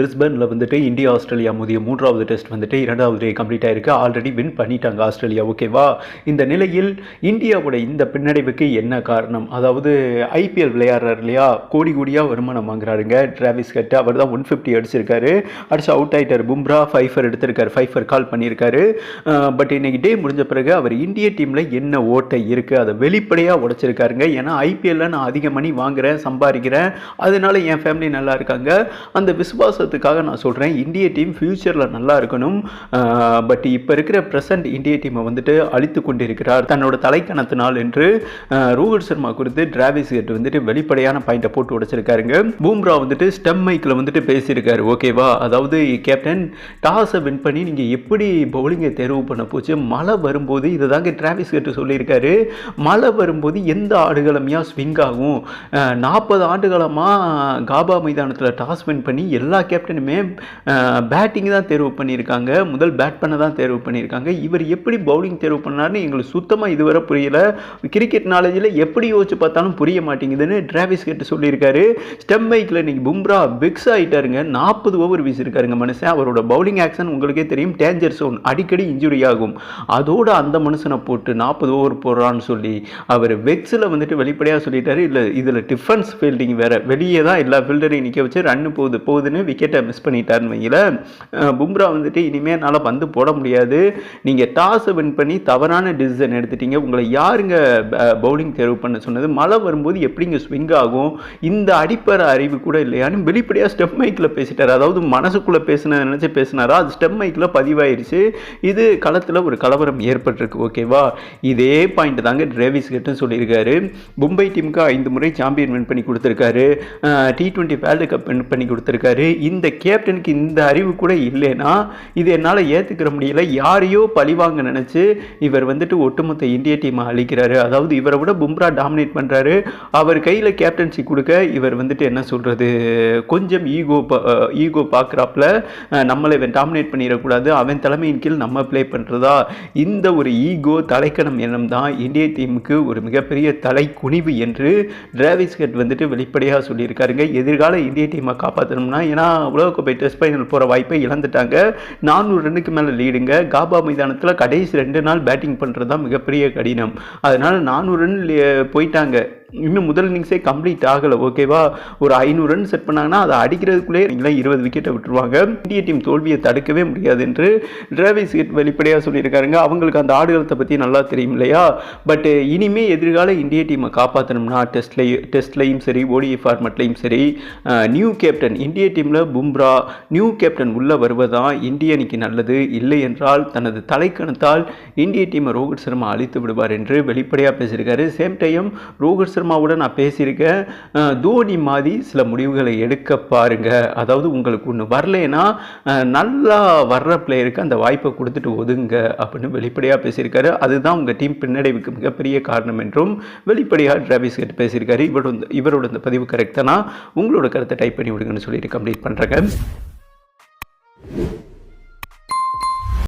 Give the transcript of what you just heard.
பிரிஸ்பனில் வந்துட்டு India Australia முதிய மூன்றாவது டெஸ்ட் வந்துட்டு இரண்டாவது டே கம்ப்ளீட் ஆயிருக்கு. ஆல்ரெடி வின் பண்ணிட்டாங்க ஆஸ்திரேலியா ஓகேவா இந்த நிலையில் இந்தியாவோட இந்த பின்னடைவுக்கு என்ன காரணம்? அதாவது ஐபிஎல் விளையாடுறாரு இல்லையா? கோடி கோடியாக வருமானம் வாங்குறாருங்க. டிராவிஸ் கட் அவர் தான் ஒன் ஃபிஃப்டி அடிச்சிருக்காரு. அடிச்சு அவுட் ஆகிட்டார் பும்ரா ஃபைஃபர் எடுத்திருக்காரு. ஃபைஃபர் கால் பண்ணியிருக்காரு பட் இன்னைக்கு டே முடிஞ்ச பிறகு அவர் இந்திய டீமில் என்ன ஓட்டை இருக்குது அதை வெளிப்படையாக உடைச்சிருக்காருங்க. ஏன்னா ஐபிஎல்லில் நான் அதிக மணி வாங்குகிறேன் சம்பாதிக்கிறேன். அதனால என் ஃபேமிலி நல்லா இருக்காங்க. அந்த சந்தோஷத்துக்காக நான் சொல்கிறேன் இந்திய டீம் ஃப்யூச்சரில் நல்லா இருக்கணும். பட் இப்போ இருக்கிற ப்ரெசண்ட் இந்திய டீமை வந்துட்டு அழித்து கொண்டிருக்கிறார். தன்னோட தலைக்கணத்தினால் என்று ரோஹித் சர்மா குறித்து டிராவிஸ் ஹெட் வந்துட்டு வெளிப்படையான பாயிண்டை போட்டு உடைச்சிருக்காருங்க. பூம்ரா வந்துட்டு ஸ்டெம் மைக்கில் வந்துட்டு பேசியிருக்காரு. ஓகேவா அதாவது கேப்டன் டாஸை வின் பண்ணி நீங்கள் எப்படி பவுலிங்கை தேர்வு பண்ண போச்சு? மழை வரும்போது இதை தாங்க டிராவிஸ் ஹெட் சொல்லியிருக்காரு. மழை வரும்போது எந்த ஆடுகளமையாக ஸ்விங் ஆகும்? நாற்பது ஆண்டுகளமாக காபா மைதானத்தில் டாஸ் வின் பண்ணி எல்லா கேப்டனுமே பேட்டிங் தான் தேர்வு பண்ணியிருக்காங்க. முதல் பேட் பண்ண தான் தேர்வு பண்ணியிருக்காங்க. இவர் எப்படி பவுலிங் தேர்வு பண்ணார்னு எங்களுக்கு சுத்தமாக இதுவரை புரியல. கிரிக்கெட் நாலேஜில் எப்படி யோசிச்சு பார்த்தாலும் புரிய மாட்டேங்குதுன்னு டிராவிஸ் கேட்டு சொல்லியிருக்காரு. ஸ்டெம் பைக்கில் இன்னைக்கு பும்ரா பிக்ஸ் ஆகிட்டாருங்க நாற்பது ஓவர் வீசியிருக்காருங்க மனுஷன். அவரோட பவுலிங் ஆக்ஷன் உங்களுக்கே தெரியும். டேஞ்சர் சோன் அடிக்கடி இன்ஜுரி ஆகும். அதோடு அந்த மனுஷனை போட்டு நாற்பது ஓவர் போடுறான்னு சொல்லி அவர் வெக்ஸில் வந்துட்டு வெளிப்படையாக சொல்லிட்டாரு. இல்லை இதில் டிஃபென்ஸ் ஃபீல்டிங் வேறு. வெளியே தான் எல்லா ஃபீல்டரையும் நிற்க வச்சு ரன்னு போகுது போகுதுன்னு விக்கெட்டை மிஸ் பண்ணிட்டாருன்னு வைங்கள பும்ரா வந்துட்டு இனிமேல் என்னால் பந்து போட முடியாது. நீங்கள் டாஸை வின் பண்ணி தவறான டிசிஷன் எடுத்துட்டீங்க. உங்களை யாருங்க பவுலிங் தேர்வு பண்ண சொன்னது? மழை வரும்போது எப்படிங்க ஸ்விங் ஆகும்? இந்த அடிப்படை அறிவு கூட இல்லையான்னு வெளிப்படையாக ஸ்டெப் மைக்கில் பேசிட்டார். அதாவது மனசுக்குள்ளே பேசின நினச்சி பேசினாரா? அது ஸ்டெப் மைக்கில் பதிவாயிருச்சு. இது களத்தில் ஒரு கலவரம் ஏற்பட்டிருக்கு. ஓகேவா இதே பாயிண்ட் தாங்க டிரேவிஸ் கிட்டும் சொல்லியிருக்காரு. மும்பை டீமுக்கு ஐந்து முறை சாம்பியன் வின் பண்ணி கொடுத்துருக்காரு. T twenty world cup win பண்ணி கொடுத்துருக்காரு. இந்த கேப்டனுக்கு இந்த அறிவு கூட இல்லைன்னா இது என்னால் ஏற்றுக்கிற முடியல. யாரையோ பழிவாங்க நினச்சி இவர் வந்துட்டு ஒட்டுமொத்த இந்திய டீமை அழிக்கிறாரு. அதாவது இவரை விட பும்ரா டாமினேட் பண்ணுறாரு அவர் கையில் கேப்டன்சி கொடுக்க இவர் வந்துட்டு என்ன சொல்கிறது கொஞ்சம் ஈகோ ஈகோ பார்க்குறாப்புல நம்மளை இவன் டாமினேட் பண்ணிடக்கூடாது. அவன் தலைமையின் கீழ் நம்ம ப்ளே பண்ணுறதா இந்த ஒரு ஈகோ தலைக்கணம் எண்ணம் தான் இந்திய டீமுக்கு ஒரு மிகப்பெரிய தலை குனிவு என்று டிராவிஸ் ஹெட் வந்துட்டு வெளிப்படையாக சொல்லியிருக்காருங்க. எதிர்கால இந்திய டீமை காப்பாற்றணும்னா ஏன்னா உலகக்கோப்பை டெஸ்ட் ஃபைனல் போகிற வாய்ப்பை இழந்துட்டாங்க. நானூறு ரன்னுக்கு மேலே லீடுங்க. காபா மைதானத்தில் கடைசி ரெண்டு நாள் பேட்டிங் பண்ணுறது தான் மிகப்பெரிய கடினம். அதனால் நானூறு ரன் போயிட்டாங்க. இன்னும் முதல் இன்னிங்ஸே கம்ப்ளீட் ஆகலை ஓகேவா ஒரு ஐநூறு ரன் செட் பண்ணாங்கன்னா அதை அடிக்கிறதுக்குள்ளே நீங்களாம் இருபது விக்கெட்டை விட்டுருவாங்க. இந்திய டீம் தோல்வியை தடுக்கவே முடியாது என்று டிராவிஸ் ஹெட் வெளிப்படையாக சொல்லியிருக்காருங்க. அவங்களுக்கு அந்த ஆடுகளத்தை பற்றி நல்லா தெரியும் இல்லையா? பட் இனிமே எதிர்கால இந்திய டீமை காப்பாற்றணும்னா டெஸ்ட்லையும் டெஸ்ட்லையும் சரி ஓடிஐ ஃபார்மெட்லையும் சரி நியூ கேப்டன் இந்திய டீமில் பும்ரா நியூ கேப்டன் உள்ளே வருவதான் இந்திய அணிக்கு நல்லது. இல்லை என்றால் தனது தலைக்கணத்தால் இந்திய டீமை ரோஹித் சர்மா அழித்து விடுவார் என்று வெளிப்படையாக பேசியிருக்காரு. சேம் டைம் ரோஹித் சர்மாவோட நான் பேசியிருக்கேன். தோனி மாதிரி சில முடிவுகளை எடுக்க பாருங்க. அதாவது உங்களுக்கு ஒன்று வரலைன்னா நல்லா வர்ற பிளேயருக்கு அந்த வாய்ப்பை கொடுத்துட்டு ஒதுங்க அப்படின்னு வெளிப்படையாக பேசியிருக்காரு. அதுதான் உங்கள் டீம் பின்னடைவுக்கு மிகப்பெரிய காரணம் என்றும் வெளிப்படையாக டிராவிஸ் கிட்ட பேசியிருக்காரு. இவரோட இவரோட இந்த பதிவு கரெக்டானா உங்களோட கருத்தை டைப் பண்ணி விடுங்கன்னு சொல்லிட்டு கம்ப்ளீட் பண்ணுறேங்க